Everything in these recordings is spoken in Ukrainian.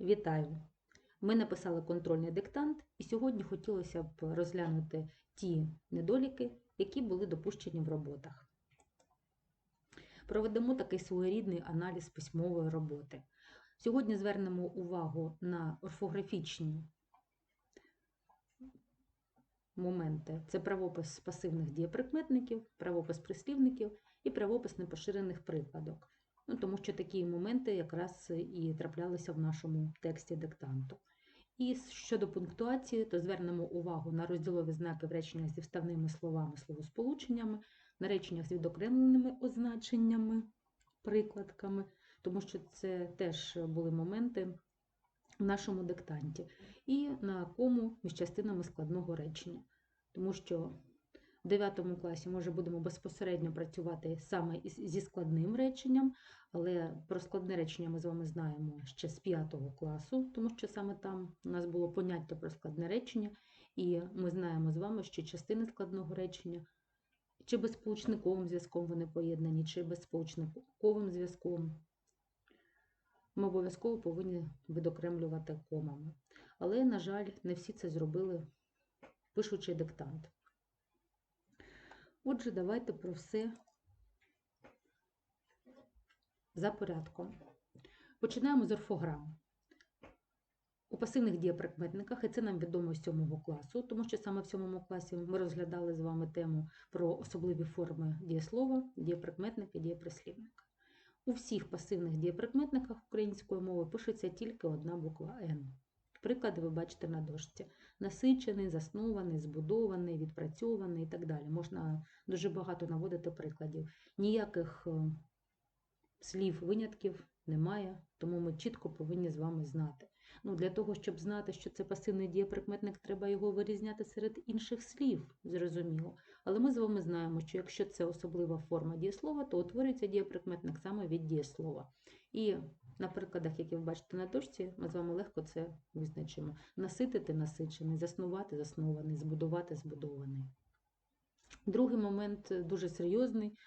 Вітаю! Ми написали контрольний диктант, і сьогодні хотілося б розглянути ті недоліки, які були допущені в роботах. Проведемо такий своєрідний аналіз письмової роботи. Сьогодні звернемо увагу на орфографічні моменти. Це правопис пасивних дієприкметників, правопис прислівників і правопис непоширених прикладок. Ну, тому що такі моменти якраз і траплялися в нашому тексті диктанту. І щодо пунктуації, то звернемо увагу на розділові знаки в реченнях зі вставними словами, словосполученнями, на реченнях з відокремленими означеннями, прикладками, тому що це теж були моменти в нашому диктанті, і на кому між частинами складного речення. Тому що в 9 класі ми вже будемо безпосередньо працювати саме зі складним реченням, але про складне речення ми з вами знаємо ще з 5 класу, тому що саме там у нас було поняття про складне речення, і ми знаємо з вами, що частини складного речення чи безсполучниковим зв'язком вони поєднані, чи безсполучниковим зв'язком. Ми обов'язково повинні відокремлювати комами. Але, на жаль, не всі це зробили, пишучи диктант. Отже, давайте про все за порядком. Починаємо з орфограм. У пасивних дієприкметниках, і це нам відомо з 7 класу, тому що саме в 7 класі ми розглядали з вами тему про особливі форми дієслова, дієприкметника, дієприслівника. У всіх пасивних дієприкметниках української мови пишеться тільки одна буква Н. Приклади ви бачите на дошці. Насичений, заснований, збудований, відпрацьований і так далі. Можна дуже багато наводити прикладів. Ніяких е, слів винятків немає, тому ми чітко повинні з вами знати. Ну, для того, щоб знати, що це пасивний дієприкметник, треба його вирізняти серед інших слів, зрозуміло. Але ми з вами знаємо, що якщо це особлива форма дієслова, то утворюється дієприкметник саме від дієслова. І на прикладах, які ви бачите на дошці, ми з вами легко це визначимо. Наситити насичений, заснувати заснований, збудувати збудований. Другий момент е, дуже серйозний.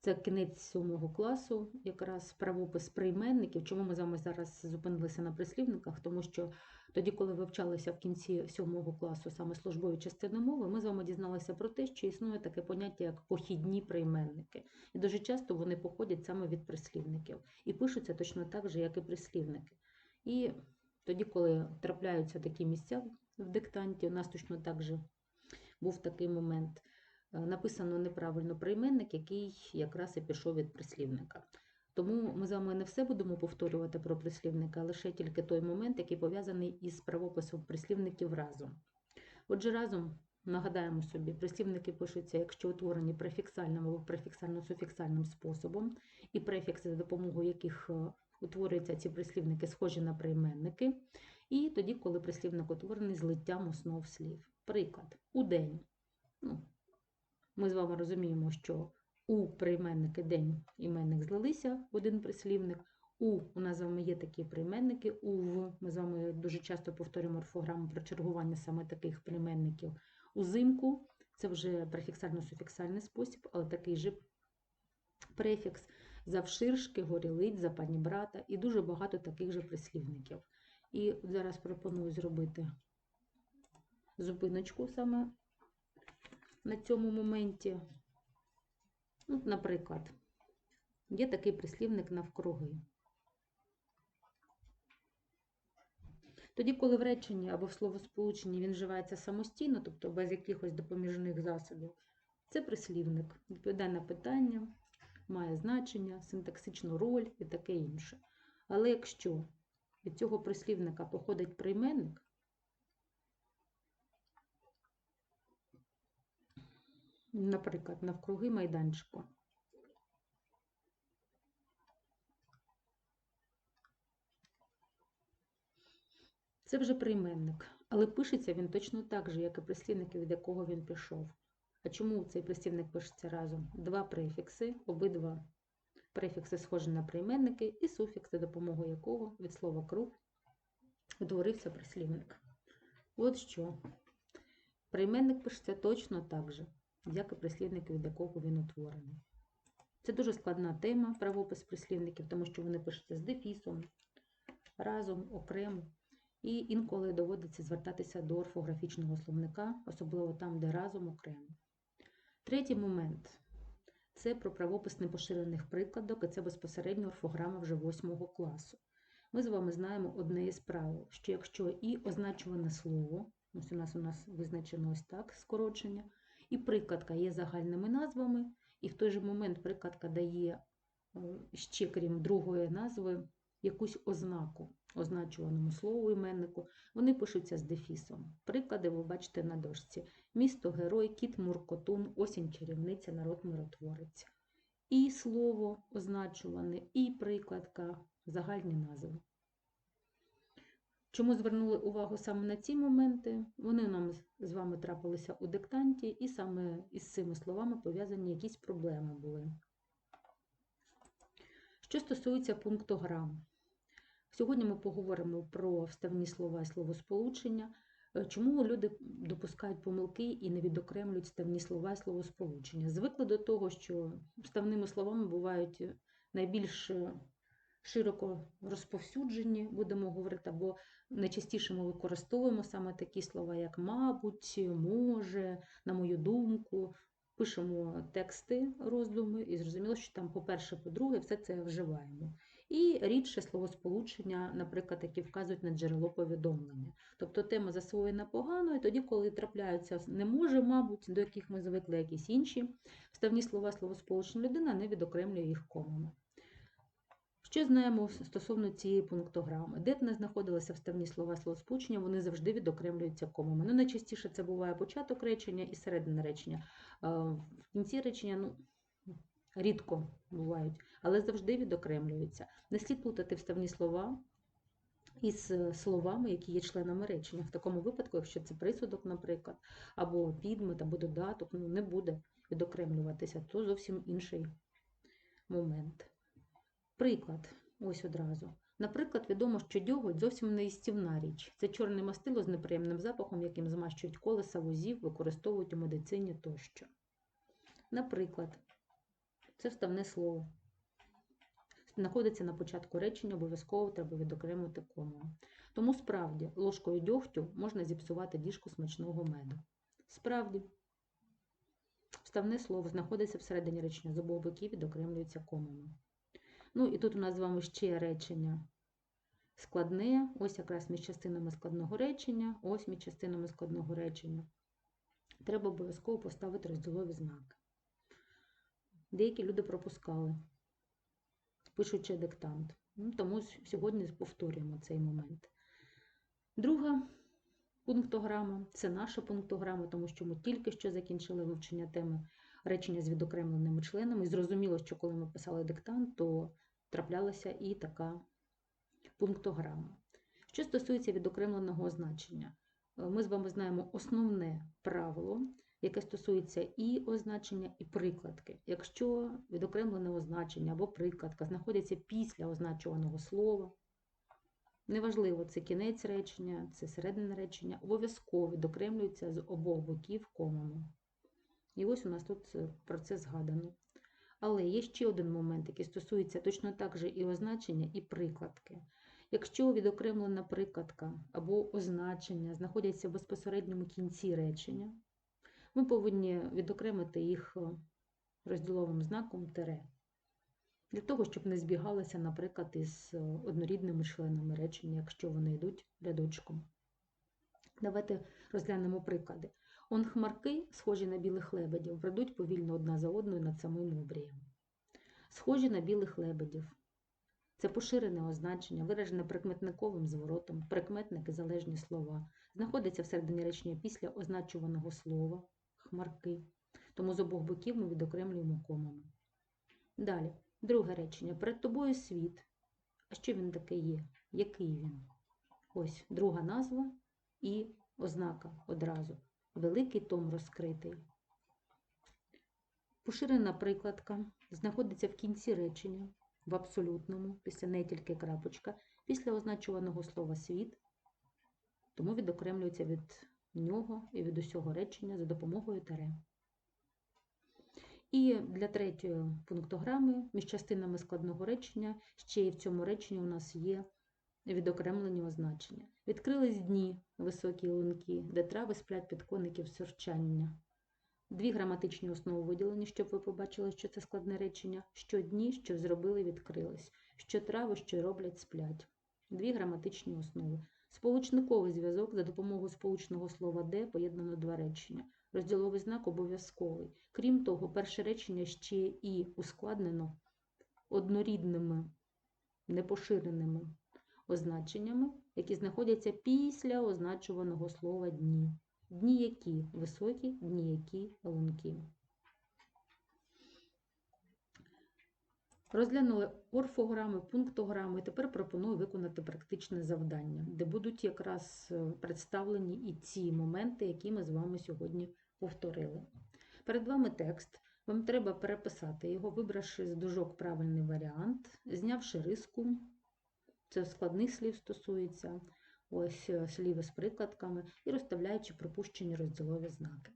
Це кінець сьомого класу, якраз правопис прийменників. Чому ми з вами зараз зупинилися на прислівниках? Тому що тоді, коли вивчалися в кінці сьомого класу саме службові частини мови, ми з вами дізналися про те, що існує таке поняття як похідні прийменники. І дуже часто вони походять саме від прислівників і пишуться точно так же, як і прислівники. І тоді, коли трапляються такі місця в диктанті, у нас точно так же був такий момент. Е, Написано неправильно прийменник, який якраз і пішов від прислівника. Тому ми з вами не все будемо повторювати про прислівника, а лише тільки той момент, який пов'язаний із правописом прислівників разом. Отже, разом нагадаємо собі, прислівники пишуться, якщо утворені префіксальним або префіксально-суфіксальним способом, і префікси, за допомогою яких е, утворюються ці прислівники, схожі на прийменники, і тоді, коли прислівник утворений злиттям основ слів. Приклад, у день. Ну, ми з вами розуміємо, що у прийменники день іменник злилися один прислівник. У у нас з вами є такі прийменники. У в ми з вами дуже часто повторюємо орфограму про чергування саме таких прийменників. Узимку це вже префіксально-суфіксальний спосіб, але такий же префікс завширшки, горілиць, за пані брата і дуже багато таких же прислівників. І зараз пропоную зробити зупиночку саме на цьому моменті. Ну, наприклад, є такий прислівник навкруги. Тоді, коли в реченні або в словосполученні він вживається самостійно, тобто без якихось допоміжних засобів, це прислівник, відповідає на питання, має значення, синтаксичну роль і таке інше. Але якщо від цього прислівника походить прийменник, наприклад, навкруги майданчику. Це вже прийменник, але пишеться він точно так же, як і прислівник, від якого він пішов. А чому цей прислівник пишеться разом? Два префікси, обидва префікси схожі на прийменники, і суфікс, за допомогою якого від слова круг утворився прислівник. От що. Прийменник пишеться точно так же як і прислівники, від якого він утворений. Це дуже складна тема правопис прислівників, тому що вони пишуться з дефісом, разом, окремо. І інколи доводиться звертатися до орфографічного словника, особливо там, де разом окремо. Третій момент це про правопис непоширених прикладок, і це безпосередньо орфограма вже 8 класу. Ми з вами знаємо одне із правил, що якщо і означуване слово, ось у нас у нас визначено ось так скорочення, і прикладка є загальними назвами, і в той же момент прикладка дає е, ще крім другої назви якусь ознаку означуваному слову іменнику, вони пишуться з дефісом. Приклади ви бачите на дошці: місто, герой, кіт, муркотун, осінь, чарівниця, народ миротворець. І слово означуване, і прикладка, загальні назви. Чому звернули увагу саме на ці моменти? Вони нам з вами трапилися у диктанті, і саме із цими словами пов'язані якісь проблеми були. Що стосується пунктограм, сьогодні ми поговоримо про вставні слова і словосполучення, Е, чому люди допускають помилки і не відокремлюють вставні слова і словосполучення. Звикли до того, що вставними словами бувають найбільш е, широко розповсюджені, будемо говорити, або найчастіше ми використовуємо саме такі слова, як мабуть, може, на мою думку. Пишемо тексти, роздуми, і зрозуміло, що там, по-перше, по-друге, все це вживаємо. І рідше словосполучення, наприклад, які вказують на джерело повідомлення. Тобто тема засвоєна погано, і тоді, коли трапляються не може, мабуть, до яких ми звикли якісь інші вставні слова словосполучення, людина не відокремлює їх комами. Що знаємо стосовно цієї пунктограми? Де б не знаходилися вставні слова словосполучення, вони завжди відокремлюються комами. Ну, найчастіше це буває початок речення і середина речення. В кінці речення ну, рідко бувають, але завжди відокремлюються. Не слід плутати вставні слова із словами, які є членами речення. В такому випадку, якщо це присудок, наприклад, або підмет, або додаток, ну, не буде відокремлюватися, то зовсім інший момент. Приклад, ось одразу. Наприклад, відомо, що дьоготь зовсім не істівна річ. Це чорне мастило з неприємним запахом, яким змащують колеса возів, використовують у медицині тощо. Наприклад, це вставне слово. Знаходиться на початку речення, обов'язково треба відокремити кому. Тому справді ложкою дьогтю можна зіпсувати діжку смачного меду. Справді, вставне слово знаходиться всередині речення з обох боків відокремлюється комами. Ну і тут у нас з вами ще речення складне, ось якраз між частинами складного речення, ось між частинами складного речення. Треба обов'язково поставити розділові знаки. Деякі люди пропускали, пишучи диктант. Ну, Тому сьогодні повторюємо цей момент. Друга пунктограма це наша пунктограма, тому що ми тільки що закінчили вивчення теми речення з відокремленими членами. І зрозуміло, що коли ми писали диктант, то траплялася і така пунктограма. Що стосується відокремленого означення, ми з вами знаємо основне правило, яке стосується і означення, і прикладки. Якщо відокремлене означення або прикладка знаходяться після означуваного слова, неважливо, це кінець речення, це середина речення, обов'язково відокремлюється з обох боків комами. І ось у нас тут про це згадано. Але є ще один момент, який стосується точно так же і означення, і прикладки. Якщо відокремлена прикладка або означення знаходяться в безпосередньому кінці речення, ми повинні відокремити їх розділовим знаком тире. Для того, щоб не збігалися, наприклад, із однорідними членами речення, якщо вони йдуть рядочком. Давайте розглянемо приклади. Он хмарки, схожі на білих лебедів, бредуть повільно одна за одною над самим обрієм. Схожі на білих лебедів. Це поширене означення, виражене прикметниковим зворотом, прикметники залежні слова. Знаходиться всередині речення після означуваного слова хмарки. Тому з обох боків ми відокремлюємо комами. Далі, друге речення. Перед тобою світ. А що він таке є? Який він? Ось друга назва і ознака одразу. Великий том розкритий. Поширена прикладка знаходиться в кінці речення, в абсолютному, після неї тільки крапочка, після означуваного слова світ, тому відокремлюється від нього і від усього речення за допомогою таре. І для третьої пунктограми між частинами складного речення ще й в цьому реченні у нас є відокремлені означення. Відкрились дні високі лунки, де трави сплять під коників сюрчання. Дві граматичні основи виділені, щоб ви побачили, що це складне речення. Що дні, що зробили, відкрились. Що трави, що роблять, сплять. Дві граматичні основи. Сполучниковий зв'язок за допомогою сполучного слова де поєднано два речення. Розділовий знак обов'язковий. Крім того, перше речення ще і ускладнено однорідними, непоширеними означеннями, які знаходяться після означуваного слова дні. Дні які високі, дні які лунки. Розглянули орфограми, пунктограми. Тепер пропоную виконати практичне завдання, де будуть якраз е, представлені і ці моменти, які ми з вами сьогодні повторили. Перед вами текст. Вам треба переписати його, вибравши з дужок правильний варіант, знявши риску. Це складних слів стосується, ось е, слів з прикладками, і розставляючи пропущені розділові знаки.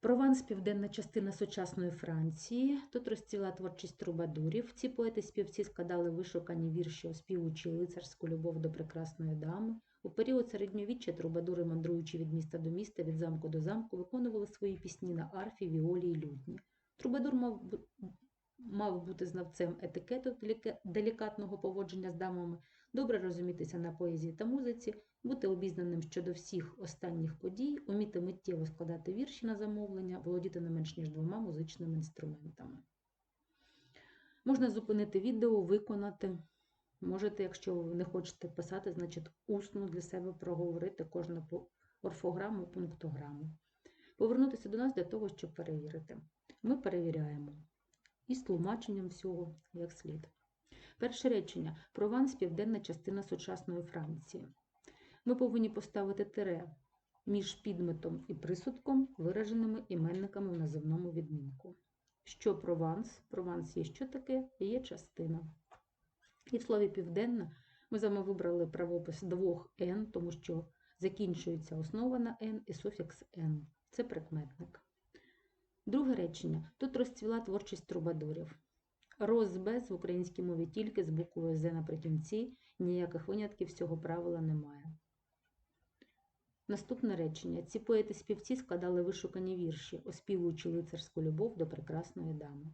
Прованс – південна частина сучасної Франції. Тут розцвіла творчість трубадурів. Ці поети-співці складали вишукані вірші, оспівуючи лицарську любов до прекрасної дами. У період середньовіччя трубадури, мандруючи від міста до міста, від замку до замку, виконували свої пісні на арфі, віолі і лютні. Трубадур мав, мав бути знавцем етикету делікатного поводження з дамами, добре розумітися на поезії та музиці, бути обізнаним щодо всіх останніх подій, уміти миттєво складати вірші на замовлення, володіти не менш ніж двома музичними інструментами. Можна зупинити відео, виконати. Можете, якщо ви не хочете писати, значить усно для себе проговорити кожну орфограму, пунктограму. Повернутися до нас для того, щоб перевірити. Ми перевіряємо із тлумаченням всього як слід. Перше речення. Прованс – південна частина сучасної Франції. Ми повинні поставити тире між підметом і присудком, вираженими іменниками в називному відмінку. Що Прованс? Прованс є що таке? Є частина. І в слові південна ми з вами вибрали правопис двох «н», тому що закінчується основа на «н» і суфікс «н». Це прикметник. Друге речення. Тут розцвіла творчість трубадурів. Роз без в українській мові тільки з буквою «з» наприкінці, ніяких винятків цього правила немає. Наступне речення. Ці поети-співці складали вишукані вірші, оспівуючи лицарську любов до прекрасної дами.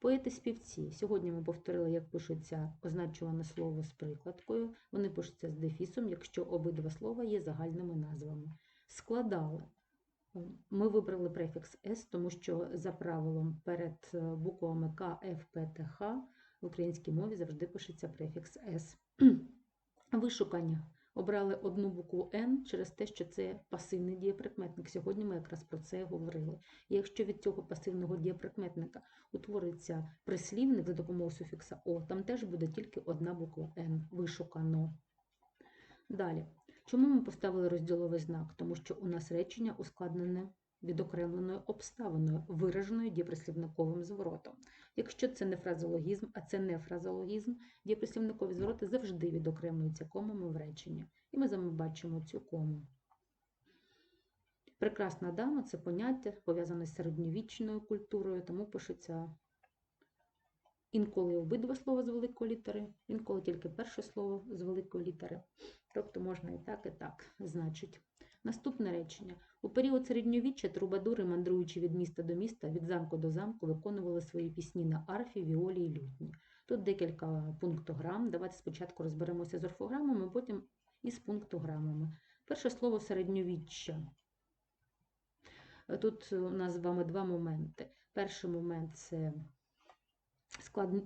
Поети-співці. Сьогодні ми повторили, як пишеться означуване слово з прикладкою. Вони пишуться з дефісом, якщо обидва слова є загальними назвами. Складали. Ми вибрали префікс С, тому що за правилом перед е, буквами К, Ф, П, Т, Х в українській мові завжди пишеться префікс С. Вишукання. Обрали одну букву Н через те, що це пасивний дієприкметник. Сьогодні ми якраз про це говорили. І якщо від цього пасивного дієприкметника утвориться прислівник за допомогою суфікса О, там теж буде тільки одна буква Н. Вишукано. Далі. Чому ми поставили розділовий знак? Тому що у нас речення ускладнене відокремленою обставиною, вираженою дієприслівниковим зворотом. Якщо це не фразологізм, а це не фразологізм, дієприслівникові звороти завжди відокремлюються комами в реченні. І ми з вами бачимо цю кому. Прекрасна дама це поняття, пов'язане з середньовічною культурою, тому пишеться інколи обидва слова з великої літери, інколи тільки перше слово з великої літери. Тобто можна і так, і так, значить. Наступне речення. У період середньовіччя трубадури, мандруючи від міста до міста, від замку до замку, виконували свої пісні на арфі, віолі і лютні. Тут декілька пунктограм. Давайте спочатку розберемося з орфограмами, потім із пунктограмами. Перше слово середньовіччя. Тут у нас з вами два моменти. Перший момент це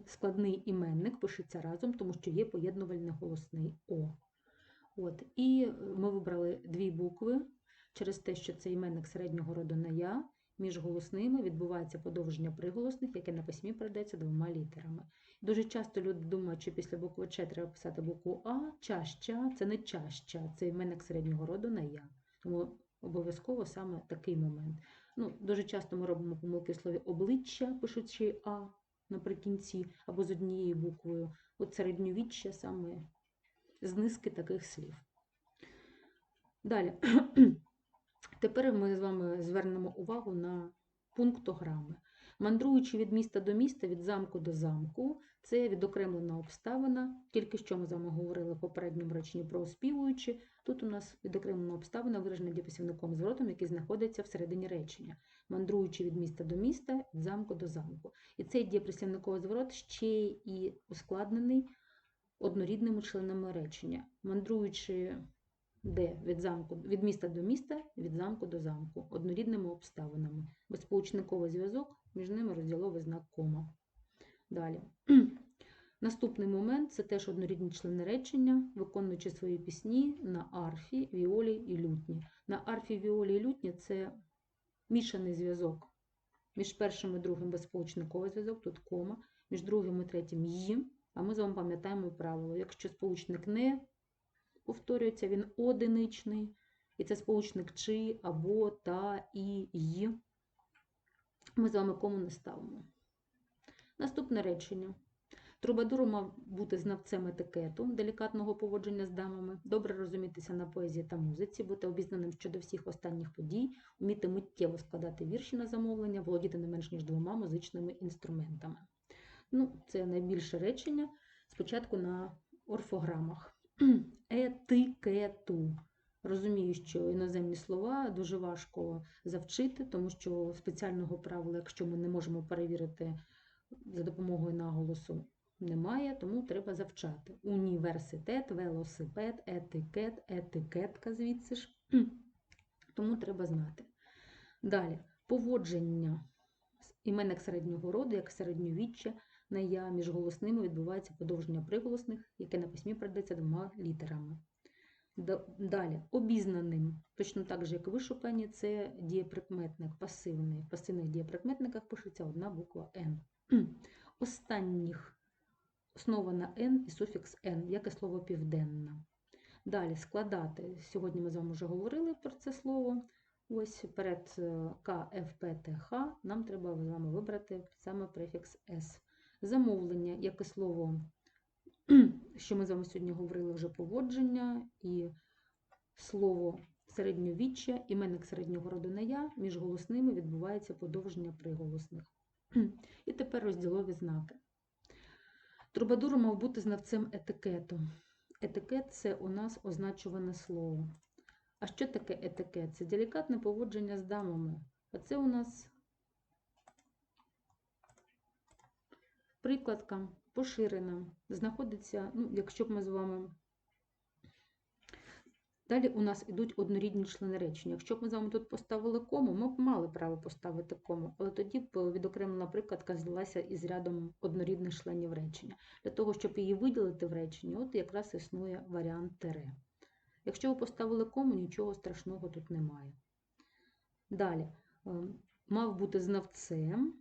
складний іменник, пишеться разом, тому що є поєднувальний голосний О. От. І е, ми вибрали дві букви через те, що це іменник середнього роду на я. Між голосними відбувається подовження приголосних, яке на письмі передається двома літерами. Дуже часто люди думають, що після букви Ч треба писати букву А, чаща, це не чаща, це іменник середнього роду на я. Тому обов'язково саме такий момент. Ну, дуже часто ми робимо помилки в слові обличчя, пишучи А наприкінці, або з однією буквою. От середньовіччя саме з низки таких слів. Далі. Тепер ми з вами звернемо увагу на пунктограми. Мандруючи від міста до міста, від замку до замку, це відокремлена обставина. Тільки що ми з вами говорили в попередньому реченні про оспівуючи. Тут у нас відокремлена обставина, виражена дієписівником зворотом, який знаходиться всередині речення, мандруючи від міста до міста, від замку до замку. І цей дієприслівниковий зворот ще і ускладнений однорідними членами речення, мандруючи де від замку від міста до міста, від замку до замку, однорідними обставинами. Безполучниковий зв'язок, між ними розділовий знак кома. Далі. Наступний момент це теж однорідні члени речення, виконуючи свої пісні на арфі, віолі і лютні. На арфі, віолі і лютні це мішаний зв'язок. Між першим і другим безполучниковий зв'язок, тут кома, між другим і третім «ї», а ми з вами пам'ятаємо правило. Якщо сполучник не повторюється, він одиничний, і це сполучник чи, або, та, і, й. Ми з вами кому не ставимо. Наступне речення. Трубадур мав бути знавцем етикету, делікатного поводження з дамами, добре розумітися на поезії та музиці, бути обізнаним щодо всіх останніх подій, вміти миттєво складати вірші на замовлення, володіти не менш ніж двома музичними інструментами. Ну, Це найбільше речення. Спочатку на орфограмах. Етикету. Розумію, що іноземні слова дуже важко завчити, тому що спеціального правила, якщо ми не можемо перевірити за допомогою наголосу, немає, тому треба завчати. Університет, велосипед, етикет, етикетка звідси ж. Тому треба знати. Далі, поводження іменник середнього роду, як середньовіччя, на я між голосними відбувається подовження приголосних, яке на письмі передається двома літерами. Далі, обізнаним, точно так же, як вишукані, це дієприкметник пасивний. В пасивних дієприкметниках пишеться одна буква Н. Останніх основа на Н і суфікс Н, як і слово південна. Далі складати. Сьогодні ми з вами вже говорили про це слово. Ось перед К, Ф, П, Т, Х нам треба з вами вибрати саме префікс С. Замовлення, як і слово, що ми з вами сьогодні говорили вже поводження, і слово середньовіччя, іменник середнього роду на я, між голосними відбувається подовження приголосних. І тепер розділові знаки. Трубадур мав бути знавцем етикету. Етикет це у нас означуване слово. А що таке етикет? Це делікатне поводження з дамами. А це у нас прикладка поширена. Знаходиться, ну, якщо б ми з вами. Далі у нас йдуть однорідні члени речення. Якщо б ми з вами тут поставили кому, ми б мали право поставити кому, але тоді б відокремлена прикладка здалася із рядом однорідних членів речення. Для того, щоб її виділити в реченні, от якраз існує варіант тере. Якщо ви поставили кому, нічого страшного тут немає. Далі, ем, мав бути знавцем,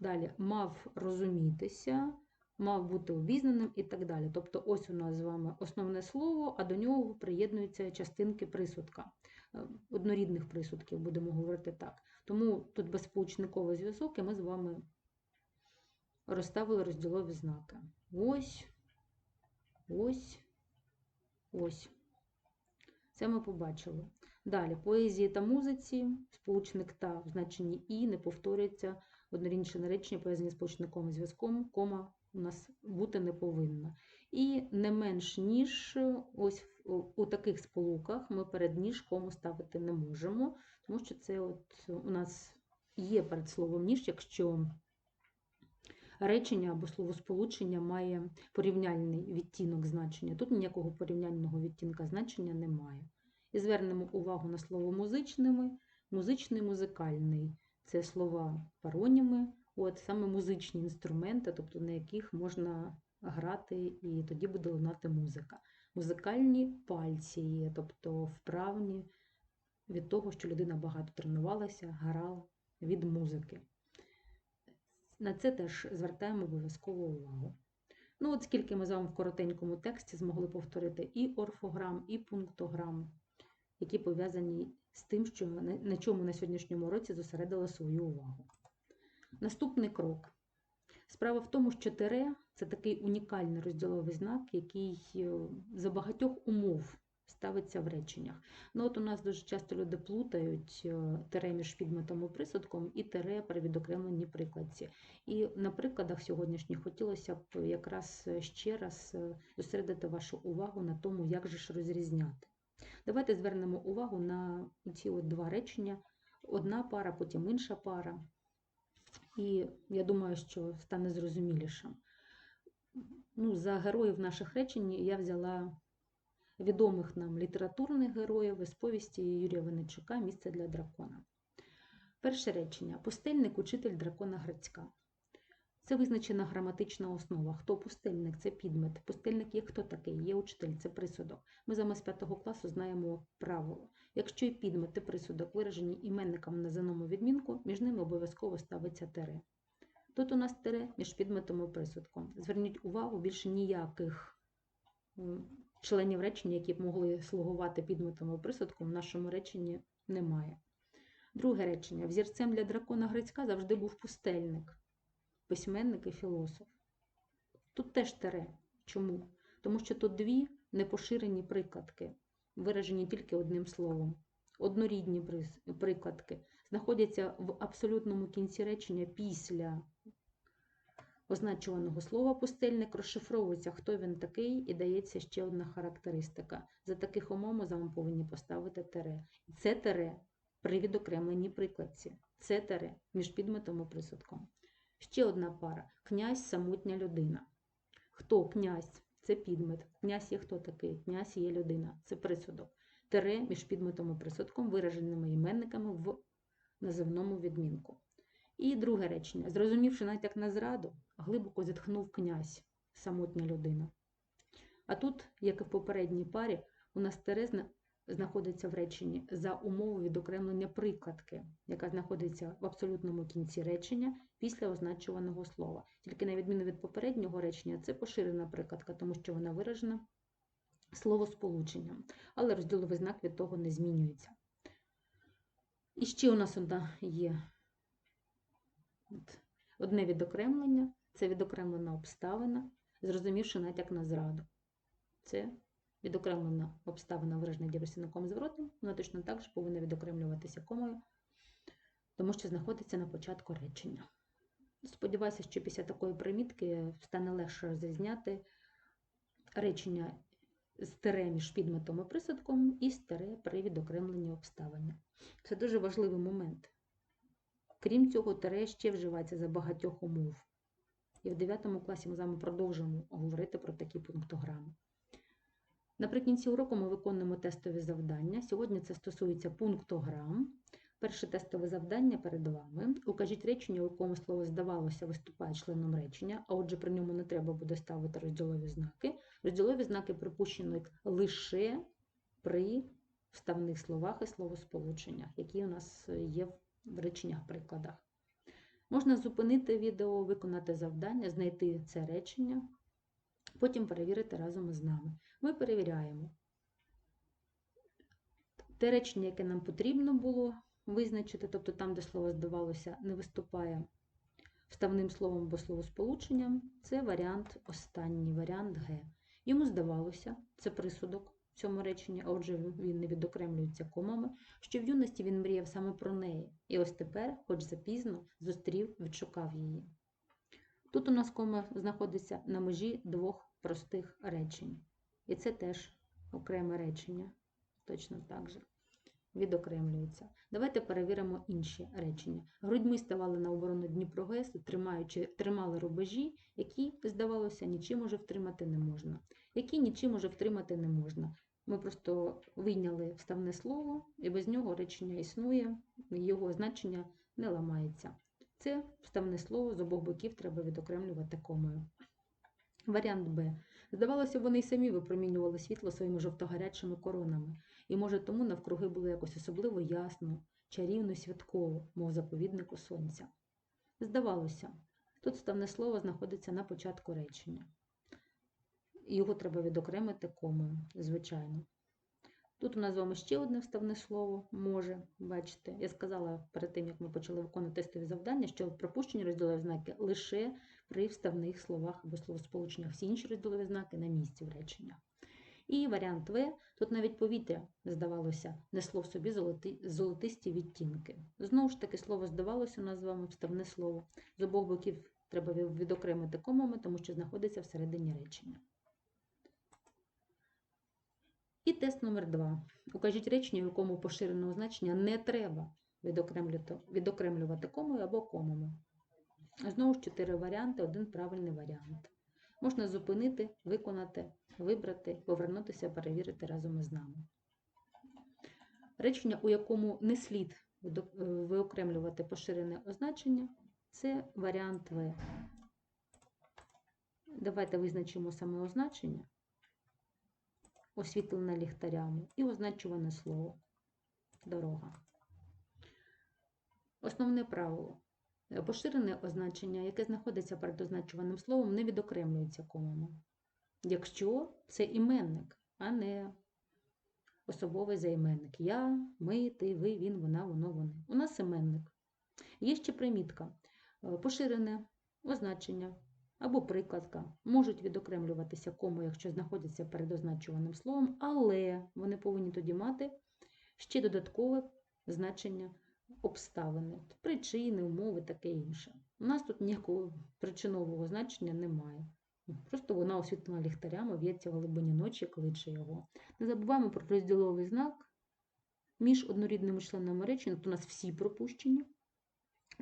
далі мав розумітися, мав бути обізнаним і так далі. Тобто, ось у нас з вами основне слово, а до нього приєднуються частинки присудка, е, однорідних присудків, будемо говорити так. Тому тут безполучниковий зв'язок, і ми з вами розставили розділові знаки. Ось, ось, ось. Це ми побачили. Далі, поезії та музиці, сполучник та в значенні і не повторюється однорідніше наречення, пов'язані з сполучниковим зв'язком, кома у нас бути не повинна. І не менш ніж ось у таких сполуках ми перед ніж кому ставити не можемо, тому що це от у нас є перед словом ніж, якщо речення або словосполучення має порівняльний відтінок значення. Тут ніякого порівняльного відтінка значення немає. І звернемо увагу на слово музичними, музичний, музикальний це слова пароніми, от саме музичні інструменти, тобто на яких можна грати, і тоді буде лунати музика. Музикальні пальці є, тобто вправні від того, що людина багато тренувалася, грала від музики. На це теж звертаємо обов'язково увагу. Ну, от скільки ми з вами в коротенькому тексті змогли повторити і орфограм, і пунктограм, які пов'язані з тим, що на чому на сьогоднішньому році зосередила свою увагу. Наступний крок. Справа в тому, що тире це такий унікальний розділовий знак, який е, за багатьох умов ставиться в реченнях. Ну от у нас дуже часто люди плутають е, тире між підметом і присудком і тире при відокремленні прикладці. І на прикладах сьогоднішніх хотілося б якраз ще раз е, зосередити вашу увагу на тому, як же ж розрізняти. Давайте звернемо увагу на ці от два речення. Одна пара, потім інша пара. І я думаю, що стане зрозумілішим. Ну, за героїв наших речень я взяла відомих нам літературних героїв із повісті Юрія Винничука Місце для дракона. Перше речення. Пустельник учитель дракона Грицька. Це визначена граматична основа. Хто пустельник? Це підмет. Пустельник є хто такий? Є учитель, це присудок. Ми з вами з 5 класу знаємо правило. Якщо і підмет і присудок виражені іменником на заному відмінку, між ними обов'язково ставиться тире. Тут у нас тире між підметом і присудком. Зверніть увагу, більше ніяких членів речення, які б могли слугувати підметом і присудком, в нашому реченні немає. Друге речення. Взірцем для дракона Грицька завжди був пустельник, письменник і філософ. Тут теж тире. Чому? Тому що тут дві непоширені прикладки, виражені тільки одним словом. Однорідні прикладки знаходяться в абсолютному кінці речення після означуваного слова пустельник розшифровується, хто він такий, і дається ще одна характеристика. За таких умов ми з повинні поставити тире. Це тире при відокремленій прикладці. Це тире між підметом і присудком. Ще одна пара. Князь самотня людина. Хто князь? Це підмет. Князь є хто такий? Князь є людина. Це присудок. Тире між підметом і присудком, вираженими іменниками в називному відмінку. І друге речення. Зрозумівши натяк на зраду, глибоко зітхнув князь, самотня людина. А тут, як і в попередній парі, у нас тире зна- знаходиться в реченні за умови відокремлення прикладки, яка знаходиться в абсолютному кінці речення після означуваного слова. Тільки на відміну від попереднього речення, це поширена прикладка, тому що вона виражена словосполученням, але розділовий знак від того не змінюється. І ще у нас є одне відокремлення, це відокремлена обставина, зрозумівши натяк на зраду. Це відокремлена обставина виражена дієвосінником зворотним, вона точно так же повинна відокремлюватися комою, тому що знаходиться на початку речення. Сподіваюся, що після такої примітки стане легше розрізняти речення з тире між підметом і присадком і з тире при відокремленні обставини. Це дуже важливий момент. Крім цього, тире ще вживається за багатьох умов. І в 9 класі ми з вами продовжимо говорити про такі пунктограми. Наприкінці уроку ми виконуємо тестові завдання. Сьогодні це стосується пунктограм. Перше тестове завдання перед вами. Укажіть речення, у якому слово здавалося виступає членом речення, а отже, при ньому не треба буде ставити розділові знаки. Розділові знаки припущені лише при вставних словах і словосполученнях, які у нас є в реченнях-прикладах. Можна зупинити відео, виконати завдання, знайти це речення, потім перевірити разом із нами. Ми перевіряємо те речення, яке нам потрібно було визначити, тобто там, де слово здавалося, не виступає вставним словом або словосполученням, це варіант останній, варіант Г. Йому здавалося, це присудок в цьому реченні, а отже, він не відокремлюється комами, що в юності він мріяв саме про неї. І ось тепер, хоч запізно, зустрів, відшукав її. Тут у нас кома знаходиться на межі двох простих речень. І це теж окреме речення, точно так же відокремлюється. Давайте перевіримо інші речення. Грудьми ставали на оборону Дніпро ГЕС, тримаючи, тримали рубежі, які, здавалося, нічим уже втримати не можна. Які нічим уже втримати не можна. Ми просто вийняли вставне слово, і без нього речення існує, його значення не ламається. Це вставне слово з обох боків треба відокремлювати комою. Варіант Б. Здавалося, вони й самі випромінювали світло своїми жовтогарячими коронами, і, може, тому навкруги було якось особливо ясно, чарівно святково, мов заповіднику сонця. Здавалося, тут вставне слово знаходиться на початку речення. Його треба відокремити комою, звичайно. Тут у нас з вами ще одне вставне слово може, бачите. Я сказала перед тим, як ми почали виконувати тестові завдання, що пропущені розділові знаки лише при вставних словах або словосполученнях. Всі інші розділові знаки на місці в реченнях. І варіант В, тут навіть повітря, здавалося, несло в собі золоти, золотисті відтінки. Знову ж таки, слово здавалося, у нас з вами вставне слово. З обох боків треба відокремити комами, тому що знаходиться всередині речення. І тест номер 2. Укажіть речення, в якому поширеного значення не треба відокремлювати, відокремлювати комою або комами. Знову ж чотири варіанти, один правильний варіант. Можна зупинити, виконати, вибрати, повернутися, перевірити разом із нами. Речення, у якому не слід е, виокремлювати поширене означення, це варіант В. Давайте визначимо саме означення, освітлене ліхтарями, і означуване слово дорога. Основне правило. Е, Поширене означення, яке знаходиться перед означуваним словом, не відокремлюється комами. Якщо це іменник, а не особовий займенник. Я, ми, ти, ви, він, вона, воно, вони. У нас іменник. Є ще примітка. Е, Поширене означення або прикладка можуть відокремлюватися комою, якщо знаходяться перед означуваним словом, але вони повинні тоді мати ще додаткове значення обставини, причини, умови, таке інше. У нас тут ніякого причинового значення немає. Просто вона освітлена ліхтарями, в'ється в глибині ночі, кличе його. Не забуваємо про розділовий знак між однорідними членами речення, тут у нас всі пропущені,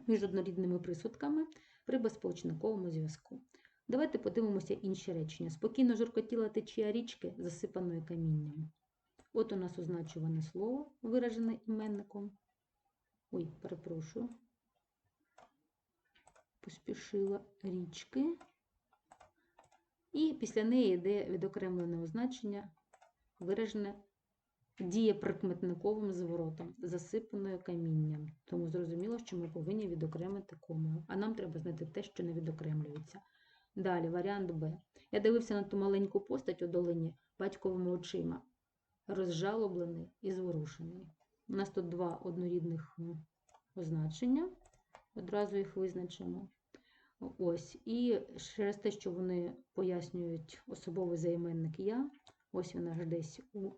між однорідними присудками при безполучниковому зв'язку. Давайте подивимося інші речення. Спокійно журкотіла течія річки, засипаної камінням. От у нас означуване слово, виражене іменником. Ой, перепрошую. Поспішила річки. І після неї йде відокремлене означення, виражене дієприкметниковим зворотом, засипаною камінням. Тому зрозуміло, що ми повинні відокремити комою. А нам треба знайти те, що не відокремлюється. Далі, варіант Б. Я дивився на ту маленьку постать у долині батьковими очима, розжалоблений і зворушений. У нас тут два однорідних означення. Одразу їх визначимо. Ось. І через те, що вони пояснюють особовий займенник я, ось вона ж десь у,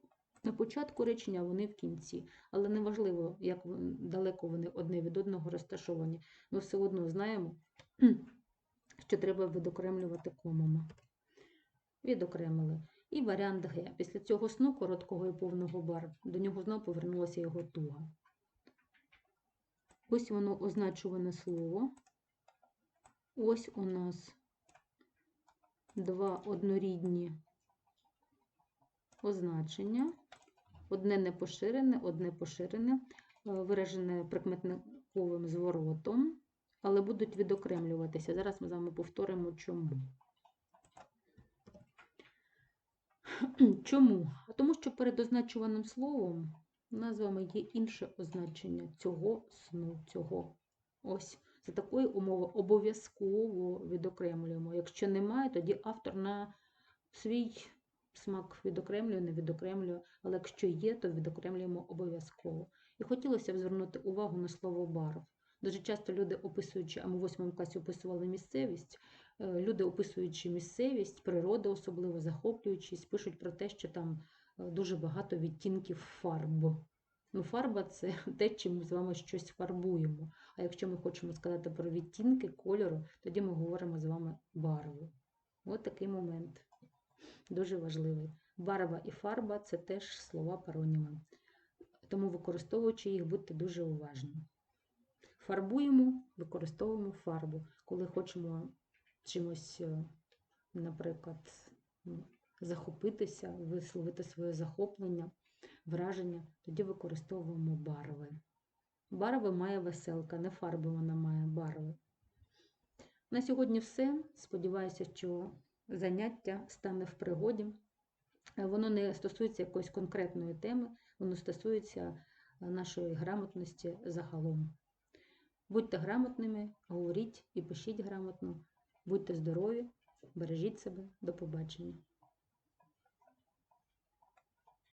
на початку речення, вони в кінці. Але неважливо, як далеко вони одне від одного розташовані. Ми все одно знаємо, що треба відокремлювати комами. Відокремили. І варіант Г. Після цього сну короткого і повного барв, до нього знову повернулася його туга. Ось воно означуване слово. Ось у нас два однорідні означення. Одне не поширене, одне поширене, е, виражене прикметниковим зворотом, але будуть відокремлюватися. Зараз ми з вами повторимо, чому. Чому? Тому що перед означуваним словом у нас з вами є інше означення цього сну, цього. Ось. За такої умови обов'язково відокремлюємо. Якщо немає, тоді автор на свій смак відокремлює, не відокремлює, але якщо є, то відокремлюємо обов'язково. І хотілося б звернути увагу на слово барв. Дуже часто люди, описуючи, а ми в 8 класі описували місцевість, е, люди, описуючи місцевість, природу особливо захоплюючись, пишуть про те, що там е, дуже багато відтінків фарб. Ну, фарба це те, чим ми з вами щось фарбуємо. А якщо ми хочемо сказати про відтінки кольору, тоді ми говоримо з вами барву. Ось такий момент. Дуже важливий. Барва і фарба це теж слова пароніми. Тому, використовуючи їх, будьте дуже уважні. Фарбуємо, використовуємо фарбу. Коли хочемо чимось, е, наприклад, захопитися, висловити своє захоплення, враження, тоді використовуємо барви. Барви має веселка, не фарби вона має барви. На сьогодні все. Сподіваюся, що заняття стане в пригоді. Воно не стосується якоїсь конкретної теми, воно стосується е, нашої грамотності загалом. Будьте грамотними, говоріть і пишіть грамотно, будьте здорові, бережіть себе, до побачення.